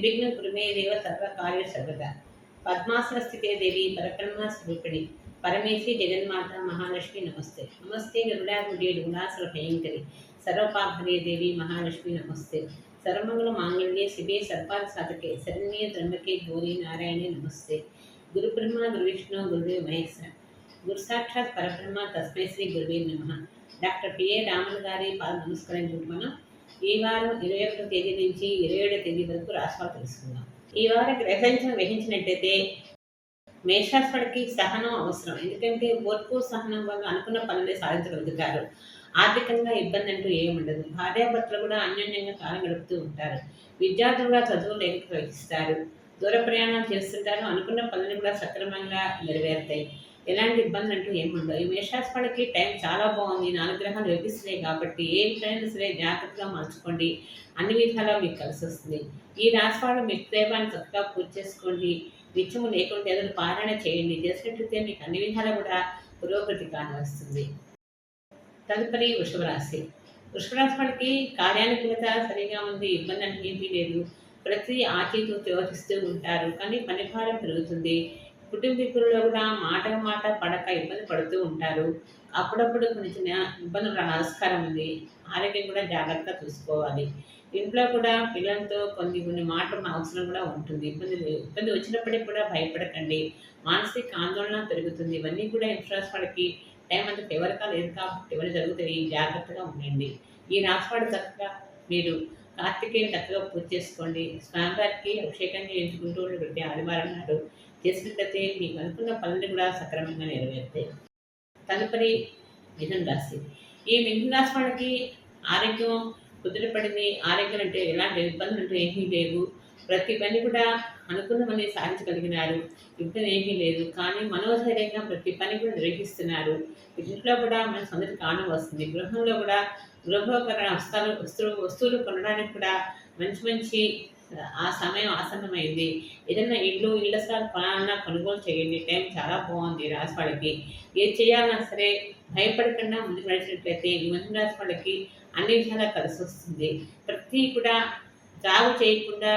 నిర్విఘ్నం కురుమే దేవ సర్వకార్య సర్వద పద్మాసన స్థితే దేవి పరబ్రహ్మ స్వరూపిణి. పరమేశ్వరి జగన్మాత మహాలక్ష్మి నమస్తే. నమస్తే గరుడాగుడి గుణాసుర భయంకరి. సర్వపాభరే దేవి మహాలక్ష్మి నమస్తే. సర్వమంగళ మాంగళ్యే శివే సర్పాల సాధకే శరణ్య త్రంబకే గౌరీ నారాయణే నమస్తే. గురు బ్రహ్మ గురు విష్ణు గురుదేవ్ మహేశ్వర. గురు సాక్షాత్ పరబ్రహ్మ తస్మై శ్రీ గురువే నమ. డాక్టర్ పిఏ రామన్ గారి పాద నమస్కరించుకుంటున్నాం ఈ వారం ఇరవై ఒకటో తేదీ నుంచి ఇరవై ఏడో తేదీ వరకు రాష్ట్రాలు తెలుసుకుందాం. ఈ వారం గ్రహించడం వహించినట్టయితే మేషాస్పడికి సహనం అవసరం. ఎందుకంటే ఓర్పు సహనం వల్ల అనుకున్న పనులే సాధించగలుగుతారు. ఆర్థికంగా ఇబ్బంది అంటూ ఏముండదు భార్యాభర్తలు కూడా అన్యోన్యంగా కాలం గడుపుతూ ఉంటారు. విద్యార్థులు కూడా చదువులు ఏకీభవిస్తారు దూర ప్రయాణాలు చేస్తుంటారు. అనుకున్న పనులు కూడా సక్రమంగా నెరవేరుతాయి. ఎలాంటి ఇబ్బంది అంటూ ఏముండవు ఈ మేషాస్పడికి టైం చాలా బాగుంది. నాలుగు గ్రహాలు యోగిస్తున్నాయి కాబట్టి ఏ విషయాన్ని సరే జాగ్రత్తగా మలుచుకోండి. అన్ని విధాలా మీకు కలిసి వస్తుంది. ఈ రాశివాడు మీ దైవాన్ని చక్కగా పూజ చేసుకోండి. నిత్యము లేకుండా ఏదైనా పారాయణ చేయండి. చేసినట్లయితే మీకు అన్ని విధాలా కూడా పురోగతి కానవస్తుంది. తదుపరి వృషభరాశి వృషభరాశి వాళ్ళకి కార్యానుకూలత సరిగా ఉంది. ఇబ్బంది అంటే ఏమీ లేదు. ప్రతి ఆచితూ వ్యవహరిస్తూ ఉంటారు. కానీ పనిభారం పెరుగుతుంది. కుటుంబీకుల్లో కూడా మాట మాట పడక ఇబ్బంది పడుతూ ఉంటారు. అప్పుడప్పుడు కొన్ని చిన్న ఇబ్బందులు ఆస్కారం ఉంది. ఆరోగ్యం కూడా జాగ్రత్తగా చూసుకోవాలి. ఇంట్లో కూడా పిల్లలతో కొన్ని కొన్ని మాటలు అవసరం కూడా ఉంటుంది. ఇబ్బంది ఇబ్బంది వచ్చినప్పటికీ కూడా భయపడకండి. మానసిక ఆందోళన పెరుగుతుంది. ఇవన్నీ కూడా ఇన్సూరెన్స్ వాళ్ళకి టైం అంత ఎవరికా లేదు కాబట్టి ఎవరు జరుగుతాయి జాగ్రత్తగా ఉండండి. ఈ రాశివాడు చక్కగా మీరు కార్తికేయుని చక్కగా పూజ చేసుకోండి. స్వామివారికి అభిషేకం చేయించుకుంటూ పెట్టి ఆదివారం నాడు చేసినట్లయితే మీకు అనుకున్న పనులు కూడా సక్రమంగా నెరవేరుతాయి. తదుపరి మిథున రాశి. ఈ మిథున రాశి వాళ్ళకి ఆరోగ్యం కుదిరిపడింది ఆరోగ్యం అంటే ఎలాంటి ఇబ్బందులు అంటే ఏమీ లేవు. ప్రతి పని కూడా అనుకున్నవన్నీ సాధించగలిగినారు. ఇబ్బంది ఏమీ లేదు. కానీ మనోధైర్యంగా ప్రతి పని కూడా నిర్వహిస్తున్నారు. ఇంట్లో కూడా మన సందడి కాణం వస్తుంది. గృహంలో కూడా గృహోపకరణ వస్తాలు వస్తువులు వస్తువులు కొనడానికి కూడా మంచి మంచి ఆ సమయం ఆసన్నమైంది. ఏదైనా ఇల్లు ఇళ్ళ స్థలాలు కొనాలన్నా కొనుగోలు చేయండి. టైం చాలా బాగుంది రాసి వాళ్ళకి ఏది చేయాలన్నా సరే భయపడకుండా ముందుకు నడిచినట్లయితే ఈ మధ్య రాసి వాళ్ళకి అన్ని విధాలా కలిసి వస్తుంది. ప్రతి కూడా జాగు చేయకుండా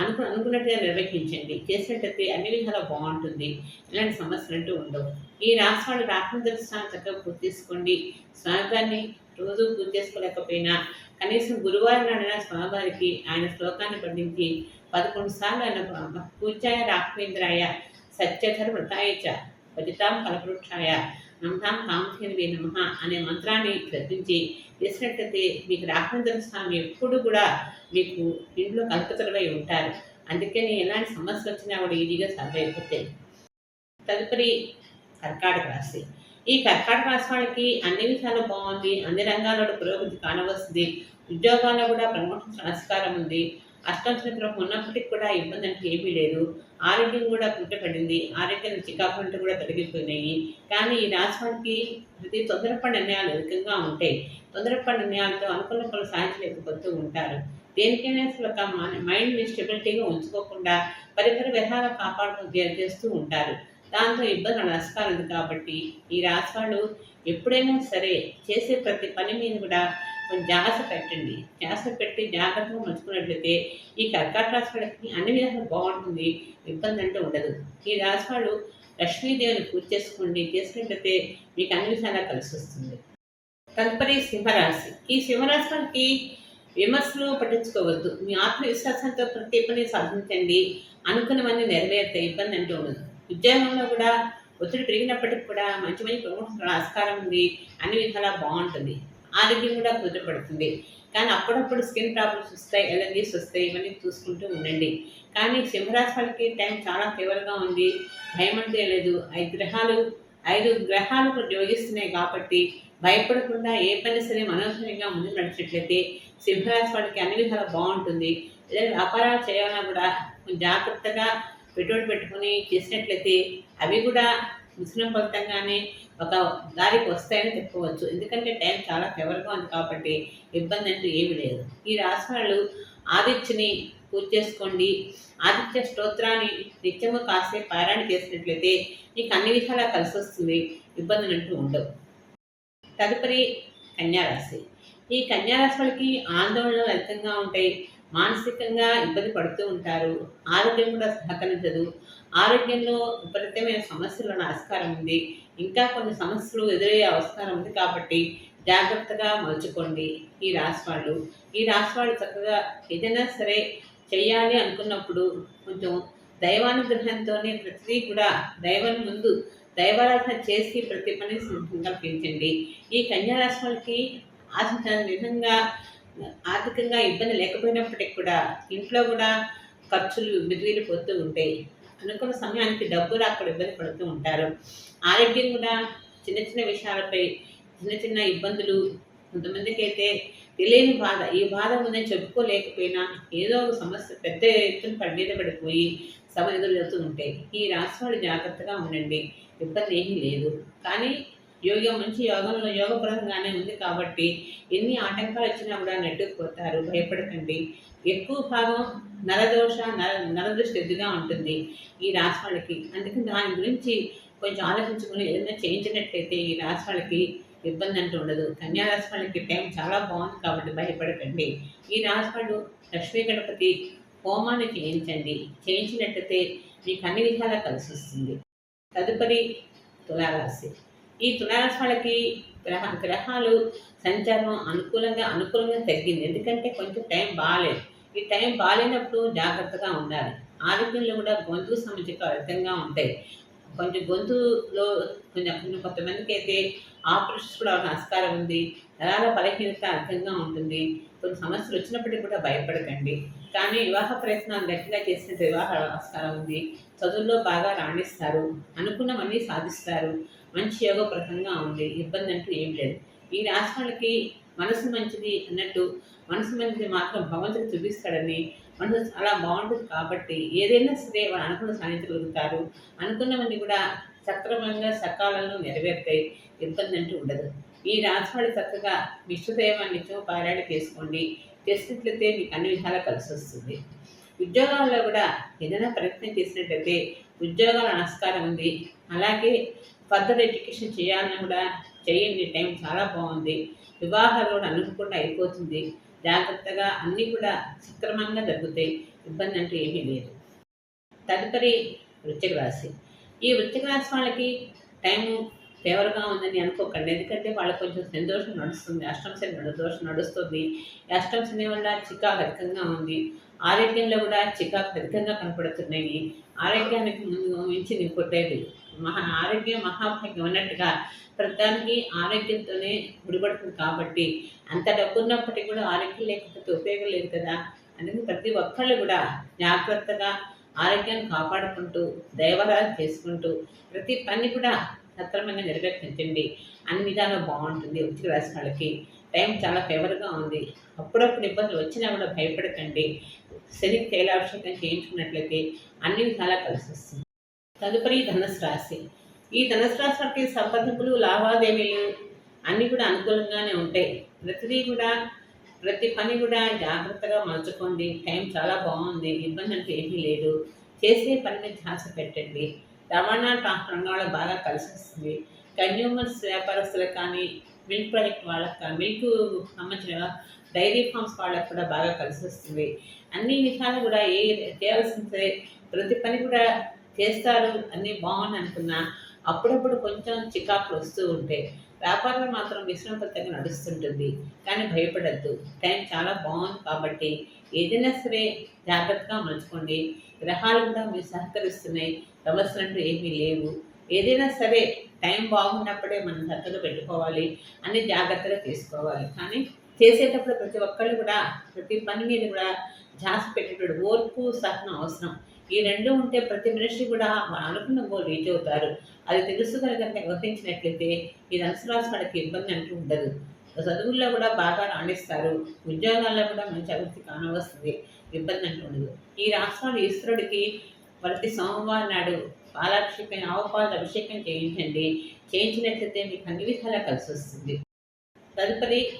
అనుకు అనుకున్నట్టుగా నిర్వహించండి. చేసినట్టయితే అన్ని విధాలా బాగుంటుంది. ఇలాంటి సమస్యలు అంటూ ఉండవు. ఈ రాశి వాళ్ళు రాత్మ దర్శనాన్ని చక్కగా పూర్తి చేసుకోండి. రోజు పూర్తి చేసుకోలేకపోయినా కనీసం గురువారం నాడైనా స్వామివారికి ఆయన శ్లోకాన్ని పండించి పదకొండు సార్లు ఆయన పూజాయ రాఘవేంద్రాయ సత్యధర వ్రతాయ చ భజితాం కలపవృక్షాయ కామధేనువి నమ అనే మంత్రాన్ని శ్రద్ధించి చేసినట్టయితే మీకు రాఘవేంద్ర స్వామి ఎప్పుడు కూడా మీకు ఇంట్లో కల్పతలై ఉంటారు. అందుకని ఎలాంటి సమస్య వచ్చినా కూడా ఈజీగా సాల్వ్ అయిపోతాయి. తదుపరి కర్కాటక రాశి. ఈ కర్కాటక రాశి వాళ్ళకి అన్ని విషయాలు బాగుంది అన్ని రంగాల్లో పురోగతి కానవస్తుంది ఉద్యోగాల్లో కూడా ప్రమోషన్ ఆస్కారం ఉంది. అష్టంశం ఉన్నప్పటికీ కూడా ఇబ్బంది అంటే ఏమీ లేదు. ఆరోగ్యం కూడా కుట్టపడింది ఆరోగ్యం చికాకులు కూడా తొలగిపోయినాయి. కానీ ఈ రాష్ట్రానికి ప్రతి తొందరపడి నిర్ణయాలు అధికంగా ఉంటాయి. తొందరపడి నిర్ణయాలతో అనుకున్న పనులు సాధించలేకపోతూ ఉంటారు. దేనికైనా అసలు ఒక మైండ్ని స్టెబిలిటీగా ఉంచుకోకుండా పరిపరి విధాలు కాపాడుతూ చేస్తూ ఉంటారు. దాంతో ఇబ్బంది నష్టాలు ఉంది కాబట్టి ఈ రాశి వాళ్ళు ఎప్పుడైనా సరే చేసే ప్రతి పని మీద కూడా కొంచెం జాగ్రత్త పెట్టండి. జాగ్రత్త పెట్టి జాగ్రత్తగా మలుచుకున్నట్లయితే ఈ కర్కాట రాశి వాళ్ళకి అన్ని విధాలు బాగుంటుంది. ఇబ్బంది అంటే ఉండదు. ఈ రాశి వాళ్ళు లక్ష్మీదేవిని పూజ చేసుకోండి చేసినట్లయితే మీకు అన్ని విధాలా కలిసి వస్తుంది. తదుపరి సింహరాశి. ఈ సింహరాశి వాళ్ళకి విమర్శలు పట్టించుకోవద్దు. మీ ఆత్మవిశ్వాసంతో ప్రతి పని సాధించండి. అనుకున్నవన్నీ నెరవేరుతాయి. ఇబ్బంది అంటూ ఉండదు. ఉద్యోగంలో కూడా ఒత్తిడి పెరిగినప్పటికి కూడా మంచి మంచి ప్రమోషన్ ఆస్కారం ఉంది. అన్ని విధాలా బాగుంటుంది. ఆరోగ్యం కూడా కుదురపడుతుంది కానీ అప్పుడప్పుడు స్కిన్ ప్రాబ్లమ్స్ వస్తాయి ఎలర్జీస్ వస్తాయి ఇవన్నీ చూసుకుంటూ ఉండండి. కానీ సింహరాశి వాళ్ళకి టైం చాలా ఫేవర్గా ఉంది. భయం అంటే లేదు. ఐదు గ్రహాలు ఐదు గ్రహాలు యోగిస్తున్నాయి కాబట్టి భయపడకుండా ఏ పని సరే మనోహరంగా ముందుకు నడిచినట్లయితే సింహరాశి వాళ్ళకి అన్ని విధాలు బాగుంటుంది. వ్యాపారాలు చేయాలన్నా కూడా జాగ్రత్తగా పెట్టుబడి పెట్టుకుని చేసినట్లయితే అవి కూడా మిశ్రమ ఫలితంగానే ఒక దారికి వస్తాయని చెప్పుకోవచ్చు. ఎందుకంటే టైం చాలా ఫేవర్గా ఉంది కాబట్టి ఇబ్బంది అంటూ ఏమీ లేదు. ఈ రాశి వాళ్ళు ఆదిత్యని పూజ చేసుకోండి. ఆదిత్య స్తోత్రాన్ని నిత్యము కాసే పారాయణ చేసినట్లయితే నీకు అన్ని విధాలా కలిసి వస్తుంది. ఇబ్బందులు అంటూ ఉండవు. తదుపరి కన్యారాశి. ఈ కన్యారాశి వాళ్ళకి ఆందోళనలు అధికంగా ఉంటాయి. మానసికంగా ఇబ్బంది పడుతూ ఉంటారు. ఆరోగ్యం కూడా సహకరించదు. ఆరోగ్యంలో విపరీతమైన సమస్యలను ఆస్కారం ఉంది. ఇంకా కొన్ని సమస్యలు ఎదురయ్యే అవసరం ఉంది కాబట్టి జాగ్రత్తగా మలుచుకోండి ఈ రాశి వాళ్ళు. ఈ రాశి వాళ్ళు చక్కగా ఏదైనా సరే చేయాలి అనుకున్నప్పుడు కొంచెం దైవానుగ్రహంతోనే ప్రతిదీ కూడా దైవం ముందు దైవారాధన చేసి ప్రతి పని సంకల్పించండి. ఈ కన్యా రాశి వాళ్ళకి ఆశించిన విధంగా ఆర్థికంగా ఇబ్బంది లేకపోయినప్పటికి కూడా ఇంట్లో కూడా ఖర్చులు మిగిలిపోతూ ఉంటాయి. అనుకున్న సమయానికి డబ్బు రాకుండా ఇబ్బంది పడుతూ ఉంటారు. ఆరోగ్యం కూడా చిన్న చిన్న విషయాలపై చిన్న చిన్న ఇబ్బందులు కొంతమందికి అయితే తెలియని బాధ. ఈ బాధ ఉందని చెప్పుకోలేకపోయినా ఏదో ఒక సమస్య పెద్ద ఎత్తున పడి మీద పడిపోయి సమ జరుగుతూ ఉంటాయి. ఈ రాశి వాళ్ళు జాగ్రత్తగా ఉండండి. ఇబ్బంది ఏమీ లేదు. కానీ యోగం మంచి యోగంలో యోగపరంగానే ఉంది కాబట్టి ఎన్ని ఆటంకాలు వచ్చినా కూడా నెట్టుకుపోతారు. భయపడకండి. ఎక్కువ భాగం నరదోష నర నరదృష్టి ఎదుగా ఉంటుంది ఈ రాశి వాళ్ళకి. అందుకని దాని గురించి కొంచెం ఆలోచించుకుని ఏదైనా చేయించినట్లయితే ఈ రాశి వాళ్ళకి ఇబ్బంది అంటూ ఉండదు. కన్యా రాశి వాళ్ళకి టైం చాలా బాగుంది కాబట్టి భయపడకండి. ఈ రాశి వాళ్ళు లక్ష్మీ గణపతి హోమాన్ని చేయించండి. చేయించినట్లయితే మీకు అన్ని విధాలా కలిసి వస్తుంది. తదుపరి తులారాశి. ఈ తులారాశి వాళ్ళకి గ్రహ గ్రహాలు సంచారం అనుకూలంగా అనుకూలంగా తగ్గింది ఎందుకంటే కొంచెం టైం బాగాలేదు. ఈ టైం బాగాలేనప్పుడు జాగ్రత్తగా ఉండాలి. ఆరోగ్యంలో కూడా గొంతు సమస్యకు అర్థంగా ఉంటాయి. కొంచెం గొంతులో కొంచెం కొంతమందికి అయితే ఆపరేషన్స్ కూడా నమస్కారం ఉంది. నరాల బలహీనత అర్థంగా ఉంటుంది. కొన్ని సమస్యలు వచ్చినప్పటికీ కూడా భయపడకండి. కానీ వివాహ ప్రయత్నాలు గట్టిగా చేసిన వివాహ నమస్కారం ఉంది. చదువుల్లో బాగా రాణిస్తారు. అనుకున్నవన్నీ సాధిస్తారు. మంచి యోగప్రదంగా ఉంది. ఇబ్బంది అంటూ ఏం లేదు. ఈ రాశి వాళ్ళకి మనసు మంచిది అన్నట్టు మనసు మంచిది మాత్రం భగవంతుడు చూపిస్తాడని మనసు చాలా బాగుంటుంది కాబట్టి ఏదైనా సరే వాళ్ళు అనుకున్న సాధించగలుగుతారు అనుకున్నవన్నీ కూడా సక్రమంగా సకాలంలో నెరవేరుతాయి. ఇబ్బంది అంటూ ఉండదు. ఈ రాశి చక్కగా విష్ణుదేవాన్ని నిత్యం పారాయణ చేసుకోండి. చేసినట్లయితే మీకు అన్ని విధాలా కలిసి వస్తుంది. ఉద్యోగాల్లో కూడా ఏదైనా ప్రయత్నం చేసినట్లయితే ఉద్యోగాల నమస్కారం ఉంది. అలాగే ఫర్దర్ ఎడ్యుకేషన్ చేయాలని కూడా చేయండి. టైం చాలా బాగుంది. వివాహాలు కూడా అనుకోకుండా అయిపోతుంది. జాగ్రత్తగా అన్నీ కూడా సక్రమంగా జరుగుతాయి. ఇబ్బంది అంటూ ఏమీ లేదు. తదుపరి వృత్తిక రాశి. ఈ వృత్తిక రాశి వాళ్ళకి టైము ఫేవర్గా ఉందని అనుకోకండి. ఎందుకంటే వాళ్ళకి కొంచెం సంతోషం నడుస్తుంది. అష్టమ శని దోషం నడుస్తుంది. ఈ శని వల్ల చికాకు అధికంగా ఉంది. ఆరోగ్యంలో కూడా చికాకు అధికంగా కనపడుతున్నాయి. ఆరోగ్యానికి ముందు మించి ఇంకొట్టేది మహా ఆరోగ్యం మహాభాగ్యం అన్నట్టుగా ప్రతిదానికి ఆరోగ్యంతోనే ముడిపడుతుంది కాబట్టి అంత డబ్బు ఉన్నప్పటికీ కూడా ఆరోగ్యం లేకపోతే ఉపయోగం లేదు కదా. అందుకే ప్రతి ఒక్కళ్ళు కూడా జాగ్రత్తగా ఆరోగ్యాన్ని కాపాడుకుంటూ దైవరాలు చేసుకుంటూ ప్రతి పని కూడా సక్రమంగా నెరవేర్చించండి అన్ని విధాలు బాగుంటుంది వృత్తికి రాసిన వాళ్ళకి. టైం చాలా ఫేవర్గా ఉంది. అప్పుడప్పుడు ఇబ్బందులు వచ్చినా కూడా భయపడకండి. శని తైలాభిషేకం చేయించుకున్నట్లయితే అన్ని విధాలా కలిసి వస్తుంది. తదుపరి ధనుసు రాశి ఈ ధనుసు రాశి వారికి లావాదేవీలు అన్నీ కూడా అనుకూలంగానే ఉంటాయి. ప్రతిదీ కూడా ప్రతి పని కూడా జాగ్రత్తగా మలుచుకోండి. టైం చాలా బాగుంది ఇబ్బంది అంటే ఏమీ లేదు. చేసే పని మీద ధ్యాస పెట్టండి. రవాణా ట్రాన్స్ రంగంలో బాగా కలిసి వస్తుంది కన్జ్యూమర్స్ వ్యాపారస్తులకు కానీ మిల్క్ ప్రాజెక్ట్ వాళ్ళకి కానీ మిల్క్ సంబంధించిన డైరీ ఫార్మ్స్ వాళ్ళకి కూడా బాగా కలిసి వస్తుంది అన్ని విషయాలు కూడా ఏ చేయాల్సిన సరే ప్రతి పని కూడా చేస్తారు అన్నీ బాగుంది అనుకున్నా అప్పుడప్పుడు కొంచెం చికాకులు వస్తూ ఉంటాయి వ్యాపారం మాత్రం విశ్రాంతంగా నడుస్తుంటుంది. కానీ భయపడద్దు. టైం చాలా బాగుంది కాబట్టి ఏదైనా సరే జాగ్రత్తగా మలుచుకోండి. గ్రహాలు కూడా మీరు సహకరిస్తున్నాయి. సమస్యలు ఏమీ లేవు. ఏదైనా సరే టైం బాగున్నప్పుడే మనం చక్కగా పెట్టుకోవాలి అన్ని జాగ్రత్తగా తీసుకోవాలి. కానీ చేసేటప్పుడు ప్రతి ఒక్కళ్ళు కూడా ప్రతి పని మీద కూడా ధ్యాస పెట్టేటప్పుడు ఓర్పు సహనం అవసరం. ఈ రెండు ఉంటే ప్రతి మనిషి కూడా అనుకున్న గోల్ రీచ్ అవుతారు. అది తెలుసు కనుక గ్రహించినట్లయితే ఈ ధనుసు రాశి వాళ్ళకి ఇబ్బంది అంటూ ఉండదు. చదువుల్లో కూడా బాగా రాణిస్తారు. ఉద్యోగాల్లో కూడా మంచి అభివృద్ధి కానవస్తుంది. ఇబ్బంది అంటూ ఉండదు. ఈ రాష్ట్రాలు ఈశ్వరుడికి ప్రతి సోమవారం నాడు పాలాభిషేకం ఆవపాలు అభిషేకం చేయించండి. చేయించినట్లయితే మీకు అన్ని విధాలా కలిసి వస్తుంది. తదుపరి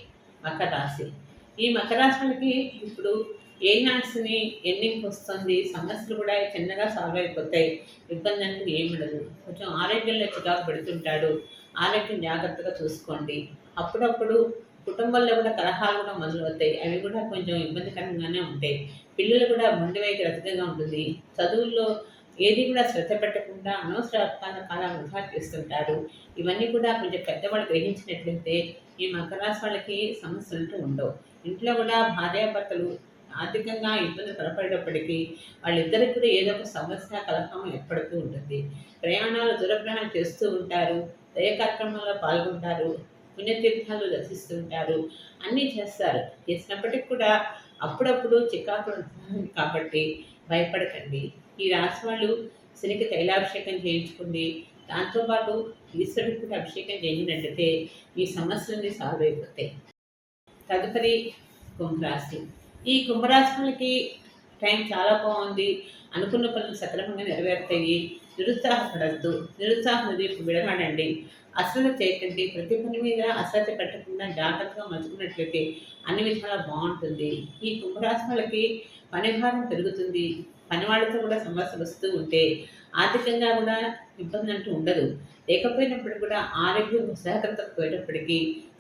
మకర రాశి. ఈ మకర రాశులకి ఇప్పుడు ఏ నాట్స్ని ఎండింగ్ వస్తుంది సమస్యలు కూడా చిన్నగా సాల్వ్ అయిపోతాయి. ఇబ్బంది అంటే ఏమి ఉండదు. కొంచెం ఆరోగ్యంలో చికాకు పెడుతుంటాడు. ఆరోగ్యం జాగ్రత్తగా చూసుకోండి. అప్పుడప్పుడు కుటుంబంలో కూడా కలహాలు కూడా మొదలవుతాయి. అవి కూడా కొంచెం ఇబ్బందికరంగానే ఉంటాయి. పిల్లలు కూడా మొండి వైపు ఉంటుంది. చదువుల్లో ఏది కూడా శ్రద్ధ పెట్టకుండా అనవసర కాల కాలం వృధా చేస్తుంటారు. ఇవన్నీ కూడా కొంచెం పెద్దవాళ్ళు గ్రహించినట్లయితే ఈ మకర రాశి వాళ్ళకి సమస్యలు ఉండవు. ఇంట్లో కూడా భార్యాభర్తలు ఆర్థికంగా ఇబ్బంది పడపడేటప్పటికీ వాళ్ళిద్దరికి కూడా ఏదో ఒక సమస్య కలహం ఏర్పడుతూ ఉంటుంది. ప్రయాణాలు దూర చేస్తూ ఉంటారు. దయ కార్యక్రమాల్లో పాల్గొంటారు. పుణ్యతీర్థాలు దర్శిస్తూ ఉంటారు అన్నీ చేస్తారు. చేసినప్పటికి కూడా అప్పుడప్పుడు చికాకులు కాబట్టి భయపడకండి. ఈ రాశి వాళ్ళు శనికి తైలాభిషేకం చేయించుకుంది దాంతోపాటు ఈశ్వరుడికి కూడా అభిషేకం చేయించినట్లయితే ఈ సమస్యలన్నీ సాల్వ్ అయిపోతాయి. తదుపరి కుంభరాశి. ఈ కుంభరాశులకి టైం చాలా బాగుంది. అనుకున్న పనులు సక్రమంగా నెరవేరుతాయి. నిరుత్సాహపడద్దు. నిరుత్సాహం వైపు విడమాడండి అశ్రద్ధ చేయకండి ప్రతి పని మీద అశ్రద్ధ పెట్టకుండా జాగ్రత్తగా మలుచుకున్నట్లయితే అన్ని విధాలా బాగుంటుంది. ఈ కుంభరాశి వాళ్ళకి పని భారం పెరుగుతుంది. పనివాళ్ళతో కూడా సమస్యలు వస్తూ ఉంటే ఆర్థికంగా కూడా ఇబ్బంది అంటూ ఉండదు. లేకపోయినప్పుడు కూడా ఆరోగ్యం సహకరత పోయేటప్పటికీ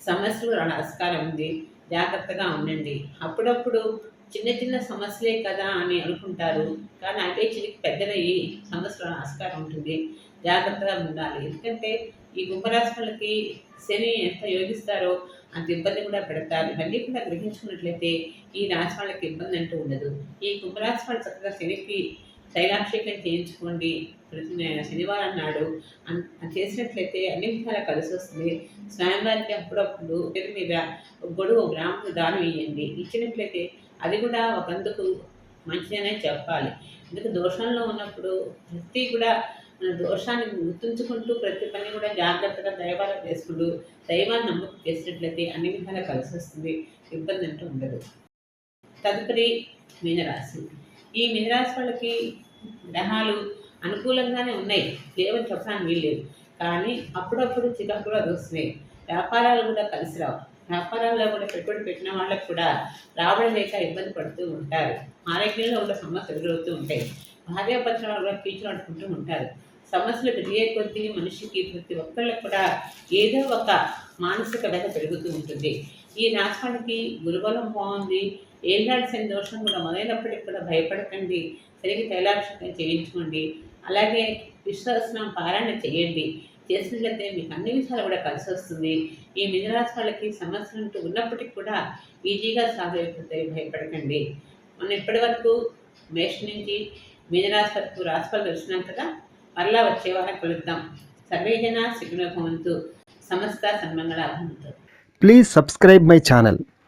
సమస్యలు రావడం ఆస్కారం ఉంది. జాగ్రత్తగా ఉండండి. అప్పుడప్పుడు చిన్న చిన్న సమస్యలే కదా అని అనుకుంటారు. కానీ అవే చిరికి పెద్దలయ్యి సమస్యల ఆస్కారం ఉంటుంది. జాగ్రత్తగా ఉండాలి. ఎందుకంటే ఈ కుంభరాశి శని ఎంత యోగిస్తారో అంత ఇబ్బంది కూడా పెడతారు. ఇవన్నీ కూడా గ్రహించుకున్నట్లయితే ఈ రాశి వాళ్ళకి ఇబ్బంది అంటూ ఉండదు. ఈ కుంభరాశి వాళ్ళు చక్కగా శనికి తైలాభిషేకం చేయించుకోండి. ప్రతి శనివారం నాడు అన్- చేసినట్లయితే అన్ని విధాలా కలిసి వస్తుంది. స్వామివారికి అప్పుడప్పుడు పేరు మీద ఒక గొడుగు ఒక దానం ఇవ్వండి ఇచ్చినట్లయితే అది కూడా ఒకందుకు మంచిదనే చెప్పాలి. ఎందుకు దోషంలో ఉన్నప్పుడు ప్రతి కూడా మన దోషాన్ని గుర్తుంచుకుంటూ ప్రతి పని కూడా జాగ్రత్తగా దైవాలు చేసుకుంటూ దైవాన్ని నమ్మకం చేసినట్లయితే అన్ని విధాలా కలిసి వస్తుంది. ఇబ్బంది అంటూ ఉండదు. తదుపరి మీనరాశి. ఈ మీనరాశి వాళ్ళకి గ్రహాలు అనుకూలంగానే ఉన్నాయి. లేవని చెప్పడానికి వీల్లేదు కానీ అప్పుడప్పుడు చికాకు కూడా వస్తున్నాయి. వ్యాపారాలు కూడా కలిసి రావు. వ్యాపారాల్లో కూడా పెట్టుబడి పెట్టిన వాళ్ళకు కూడా రాబడి లేక ఇబ్బంది పడుతూ ఉంటారు. ఆరోగ్యంలో కూడా సమస్యలు ఎదురవుతూ ఉంటాయి. భార్యాభర్తలు కూడా కీచులు అనుకుంటూ ఉంటారు. సమస్యలు పెరిగే కొద్దీ మనిషికి ప్రతి ఒక్కళ్ళకి కూడా ఏదో ఒక మానసిక వ్యధ పెరుగుతూ ఉంటుంది. ఈ రాష్ట్రానికి గురుబలం బాగుంది. ఏళ్ళాడు దోషం కూడా మొదలైనప్పటికీ కూడా భయపడకండి. సరిగ్గా తైలాభిషేకం చేయించుకోండి. అలాగే విశ్వాసనం పారాయణ చేయండి. చేసినట్లయితే మీకు అన్ని విషయాలు కూడా కలిసి వస్తుంది. ఈ మిథునరాశి వాళ్ళకి సమస్యలు అంటూ ఉన్నప్పటికీ కూడా ఈజీగా సాల్వ్ అయిపోతాయి భయపడకండి. మనం ఇప్పటి వరకు మేష నుంచి మీనరాశి వరకు రాశిఫలం తెలిసినాం మరలా వచ్చే వారం కలుద్దాం. సర్వేజన శిఖునభవంతు సమస్త సన్మంగళ భవంతు ప్లీజ్ సబ్స్క్రైబ్ మై ఛానల్